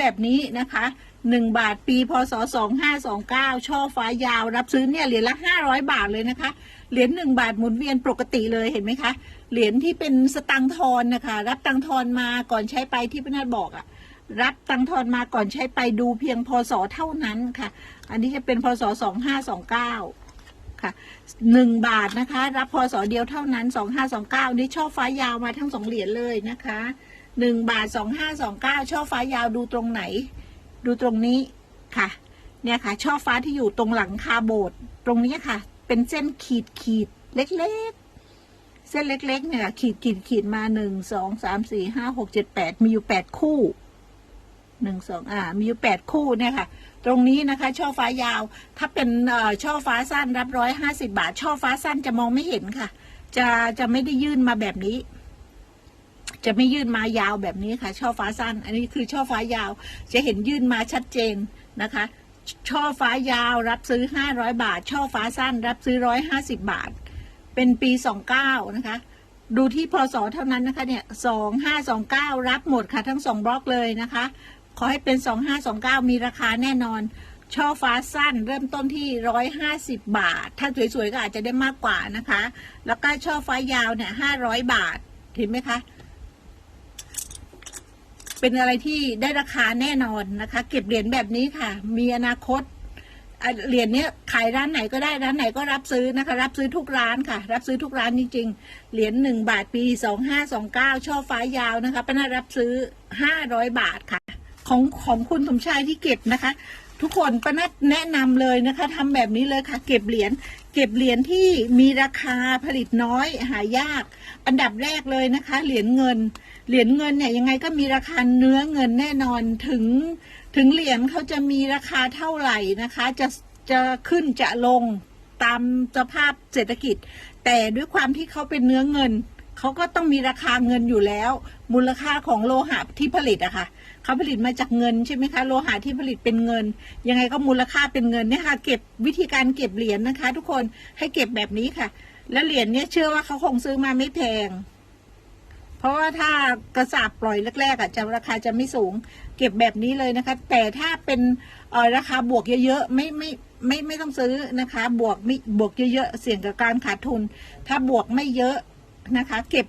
แบบนี้นะคะหนึ่งบาทปีพศสองห้าสองเก้าช่อฟ้ายาว รับซื้อเนี่ยเหรียญละห้าร้อยบาทเลยนะคะ เหรียญหนึ่งบาทหมุนเวียนปกติเลยเห็นไหมคะ เหรียญที่เป็นสตังทอนนะคะ รับตังทอนมาก่อนใช้ไปที่พี่นาบอกอะรับตังทอนมาก่อนใช้ไปดูเพียงพศเท่านั้นค่ะ อันนี้จะเป็นพศสองห้าสองเก้าค่ะหนึ่งบาทนะคะ รับพศเดียวเท่านั้นสองห้าสองเก้านี่ช่อฟ้ายาวมาทั้งสองเหรียญเลยนะคะ หนึ่งบาทสองห้าสองเก้าช่อฟ้ายาวดูตรงไหน ดูตรงนี้ค่ะ เนี่ยค่ะ ช่อฟ้าที่อยู่ตรงหลังคาโบสถ์ตรงนี้ค่ะ เป็นเส้นขีดขีดเล็กๆ เส้นเล็ก ๆ เนี่ย ขีดขีดขีดมาหนึ่งสองสามสี่ห้าหกเจ็ดแปดมีอยู่แปดคู่หนึ่งสองอ่า มีอยู่แปดคู่เนี่ยค่ะ ตรงนี้นะคะ ช่อฟ้ายาว ถ้าเป็นช่อฟ้าสั้นรับร้อยห้าสิบาท ช่อฟ้าสั้นจะมองไม่เห็นค่ะ จะจะไม่ได้ยื่นมาแบบนี้ จะไม่ยื่นมายาวแบบนี้ค่ะ ช่อฟ้าสั้น อันนี้คือช่อฟ้ายาว จะเห็นยื่นมาชัดเจนนะคะ ช่อฟ้ายาวรับซื้อห้าร้อยบาท ช่อฟ้าสั้น รับซื้อร้อยห้าสิบาท เป็นปีสองเก้านะคะ ดูที่พศเท่านั้นนะคะเนี่ยสองห้าสองเก้ารับหมดค่ะทั้งสองบล็อกเลยนะคะ ขอให้เป็นสองห้าสองเก้ามีราคาแน่นอนช่อฟ้าสั้นเริ่มต้นที่ร้อยห้าสิบบาท ถ้าสวยๆ ก็อาจจะได้มากกว่านะคะ แล้วก็ช่อฟ้ายาวเนี่ยห้าร้อยบาทเห็นไหมคะ เป็นอะไรที่ได้ราคาแน่นอนนะคะ เก็บเหรียญแบบนี้ค่ะ มีอนาคตเหรียญเนี้ยขายร้านไหนก็ได้ร้านไหนก็รับซื้อนะคะ รับซื้อทุกร้านค่ะ รับซื้อทุกร้านจริงๆเหรียญหนึ่งบาทปีสองห้าสองเก้าช่อฟ้ายาวนะคะป้านารับซื้อห้าร้อยบาทค่ะ ของของคุณสมชายที่เก็บนะคะ ทุกคนป้านัดแนะนำเลยนะคะทำแบบนี้เลยค่ะ เก็บเหรียญเก็บเหรียญที่มีราคาผลิตน้อยหายาก อันดับแรกเลยนะคะ เหรียญเงิน เหรียญเงินเนี่ยยังไงก็มีราคาเนื้อเงินแน่นอนถึง ถึงเหรียญเขาจะมีราคาเท่าไหร่นะคะ จะจะขึ้นจะลงตามสภาพเศรษฐกิจ แต่ด้วยความที่เขาเป็นเนื้อเงินเขาก็ต้องมีราคาเงินอยู่แล้ว มูลค่าของโลหะที่ผลิตอะค่ะ เขาผลิตมาจากเงินใช่ไหมคะโลหะที่ผลิตเป็นเงิน ยังไงก็มูลค่าเป็นเงินเนี่ยค่ะเก็บวิธีการเก็บเหรียญนะคะ ทุกคนให้เก็บแบบนี้ค่ะ แล้วเหรียญเนี่ยเชื่อว่าเขาคงซื้อมาไม่แพง เพราะว่าถ้ากระสาบปล่อยแรกๆอะจะราคาจะไม่สูง เก็บแบบนี้เลยนะคะ แต่ถ้าเป็นราคาบวกเยอะๆไม่ไม่ไม่ไม่ต้องซื้อนะคะ บวกไม่บวกเยอะๆเสี่ยงกับการขาดทุน ถ้าบวกไม่เยอะนะคะ เก็บ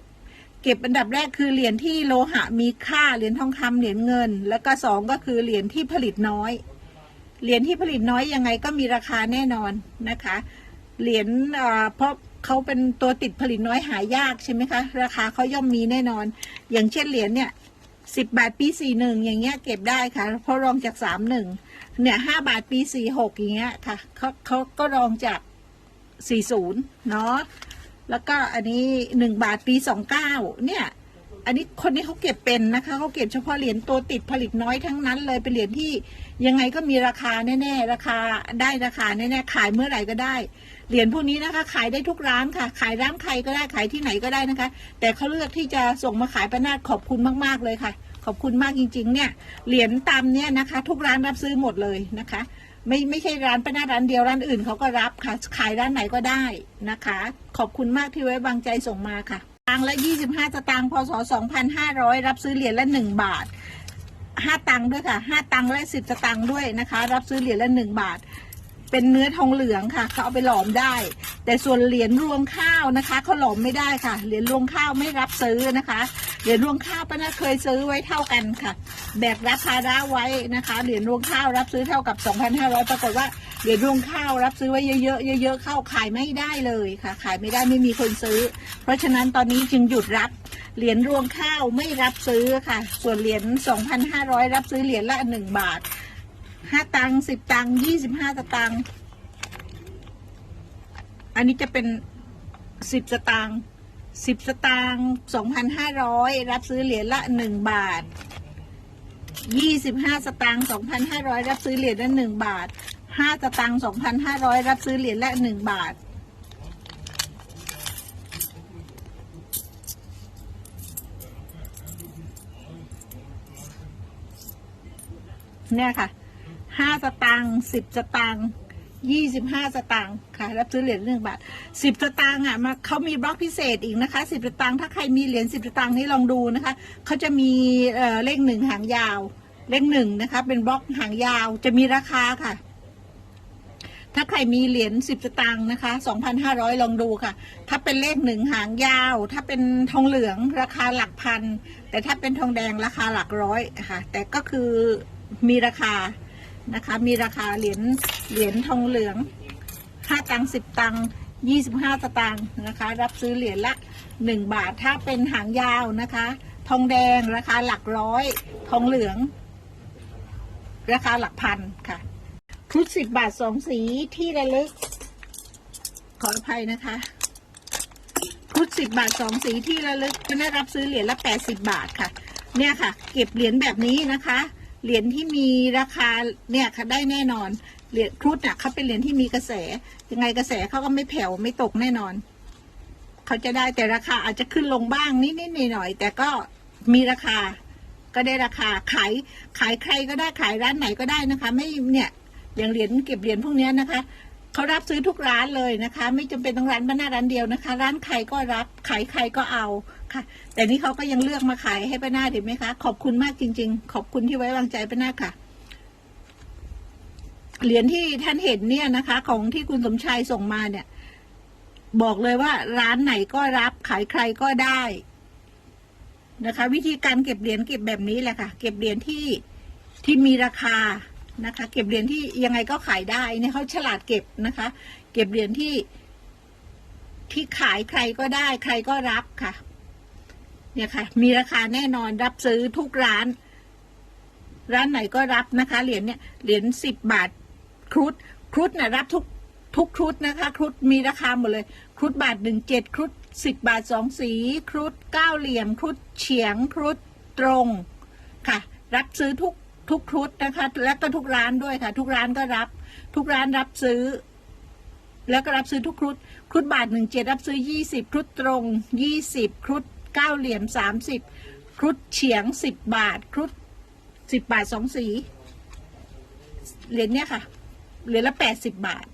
เก็บอันดับแรกคือเหรียญที่โลหะมีค่าเหรียญทองคำเหรียญเงิน แล้วก็สองก็คือเหรียญที่ผลิตน้อย เหรียญที่ผลิตน้อยยังไงก็มีราคาแน่นอนนะคะ เหรียญเอ่อเพราะเขาเป็นตัวติดผลิตน้อยหายากใช่ไหมคะ ราคาเขาย่อมมีแน่นอน อย่างเช่นเหรียญเนี่ยสิบบาทปีสี่หนึ่งอย่างเงี้ยเก็บได้ค่ะ เพราะรองจากสามหนึ่งเนี่ยห้าบาทปีสี่หกอย่างเงี้ยค่ะเขาเขาก็รองจากสี่ศูนย์เนาะ แล้วก็อันนี้หนึ่งบาทปีสองเก้าเนี่ย อันนี้คนนี้เขาเก็บเป็นนะคะเขาเก็บเฉพาะเหรียญตัวติดผลิตน้อยทั้งนั้นเลยเป็นเหรียญที่ยังไงก็มีราคาแน่ๆราคาได้ราคาแน่ๆขายเมื่อไหร่ก็ได้ เหรียญพวกนี้นะคะ ขายได้ทุกร้านค่ะ ขายร้านใครก็ได้ขายที่ไหนก็ได้นะคะ แต่เขาเลือกที่จะส่งมาขายประนาดขอบคุณมากๆเลยค่ะ ขอบคุณมากจริง ๆ เนี่ยเหรียญตามเนี่ยนะคะ ทุกร้านรับซื้อหมดเลยนะคะ ไม่ไม่ใช่ร้านประนาร้านเดียวร้านอื่นเขาก็รับค่ะ ขายร้านไหนก็ได้นะคะ ขอบคุณมากที่ไว้วางใจส่งมาค่ะตังละยี่สิบห้าสตางค์พศสองพันห้าร้อยรับซื้อเหรียญละหนึ่งบาทห้าตังค์ด้วยค่ะห้าตังค์และสิบสตางค์ด้วยนะคะ รับซื้อเหรียญละหนึ่งบาท เป็นเนื้อทองเหลืองค่ะ เขาเอาไปหลอมได้ แต่ส่วนเหรียญรวงข้าวนะคะเขาหลอมไม่ได้ค่ะ เหรียญรวงข้าวไม่รับซื้อนะคะ เหรียญรวงข้าวป้าน่าเคยซื้อไว้เท่ากันค่ะ แบกรับภาระไว้นะคะ เหรียญรวงข้าวรับซื้อเท่ากับ 2,500 ปรากฏว่าเหรียญรวงข้าวรับซื้อไว้เยอะๆเยอะๆเข้าขายไม่ได้เลยค่ะ ขายไม่ได้ไม่มีคนซื้อ เพราะฉะนั้นตอนนี้จึงหยุดรับเหรียญรวงข้าวไม่รับซื้อค่ะ ส่วนเหรียญ 2,500 รับซื้อเหรียญละ 1 บาท 5 ตังค์10 ตังค์25 สตังค์อันนี้จะเป็นสิบสตางค์ สิบสตางค์สองพันห้าร้อยรับซื้อเหรียญละหนึ่งบาทยี่สิบห้าสตางค์สองพันห้าร้อยรับซื้อเหรียญละหนึ่งบาทห้าสตางค์สองพันห้าร้อยรับซื้อเหรียญละหนึ่งบาทเนี่ยค่ะห้าสตางค์สิบสตางค์ ยี่สิบห้าสตางค์ค่ะ รับซื้อเหรียญหนึ่งบาทสิบสตางค์อะมาเขามีบล็อกพิเศษอีกนะคะสิบสตางค์ถ้าใครมีเหรียญสิบสตางค์นี้ลองดูนะคะเขาจะมีเอ่อเลขหนึ่งหางยาว เลขหนึ่งนะคะ เป็นบล็อกหางยาวจะมีราคาค่ะ ถ้าใครมีเหรียญสิบสตางค์นะคะสองพันห้าร้อยลองดูค่ะ ถ้าเป็นเลขหนึ่งหางยาว ถ้าเป็นทองเหลืองราคาหลักพัน แต่ถ้าเป็นทองแดงราคาหลักร้อยค่ะ แต่ก็คือมีราคา นะคะ มีราคาเหรียญเหรียญทองเหลืองห้าตังค์สิบตังค์ยี่สิบห้าสตางค์นะคะ รับซื้อเหรียญละหนึ่งบาทถ้าเป็นหางยาวนะคะ ทองแดงราคาหลักร้อย ทองเหลือง ราคาหลักพันค่ะชุดสิบบาทสองสีที่ระลึก ขออภัยนะคะชุดสิบบาทสองสีที่ระลึกจะได้รับซื้อเหรียญละแปดสิบบาทค่ะ เนี่ยค่ะ เก็บเหรียญแบบนี้นะคะ เหรียญที่มีราคาเนี่ยค่ะได้แน่นอน เหรียญครุฑน่ะเขาเป็นเหรียญที่มีกระแส ยังไงกระแสเขาก็ไม่แผ่วไม่ตกแน่นอน เขาจะได้แต่ราคาอาจจะขึ้นลงบ้างนิดๆหน่อยๆแต่ก็มีราคาก็ได้ราคาขายขายใครก็ได้ขายร้านไหนก็ได้นะคะ ไม่เนี่ยอย่างเหรียญเก็บเหรียญพวกนี้นะคะเขารับซื้อทุกร้านเลยนะคะ ไม่จำเป็นต้องร้านบ้านหน้าร้านเดียวนะคะ ร้านใครก็รับขายใครก็เอา ค่ะ แต่นี่เขาก็ยังเลือกมาขายให้ป้าหน้าเห็นไหมคะ ขอบคุณมากจริง ๆ ขอบคุณที่ไว้วางใจป้าหน้าค่ะ เหรียญที่ท่านเห็นเนี่ยนะคะ ของที่คุณสมชายส่งมาเนี่ย บอกเลยว่า ร้านไหนก็รับขายใครก็ได้นะคะ วิธีการเก็บเหรียญเก็บแบบนี้แหละค่ะ เก็บเหรียญที่ที่มีราคานะคะ เก็บเหรียญที่ยังไงก็ขายได้เนี่ยเขาฉลาดเก็บนะคะ เก็บเหรียญที่ที่ขายใครก็ได้ ใครก็รับค่ะ เนี่ยค่ะ มีราคาแน่นอนรับซื้อทุกร้าน ร้านไหนก็รับนะคะ เหรียญเนี่ย เหรียญสิบบาทครุฑครุฑนะรับทุกทุกครุฑนะคะ ครุฑมีราคาหมดเลย ครุฑบาทหนึ่งเจ็ดครุฑสิบบาทสองสี ครุฑเก้าเหลี่ยม ครุฑเฉียง ครุฑตรงค่ะ รับซื้อทุกทุกครุฑนะคะ แล้วก็ทุกร้านด้วยค่ะ ทุกร้านก็รับ ทุกร้านรับซื้อ แล้วก็รับซื้อทุกครุฑครุฑบาทหนึ่งเจ็ดรับซื้อยี่สิบครุฑตรงยี่สิบครุฑ เก้าเหลี่ยมสามสิบครุฑเฉียงสิบบาท ครุฑสิบบาทสองสี เหรียญเนี้ยค่ะ เหรียญละแปดสิบบาท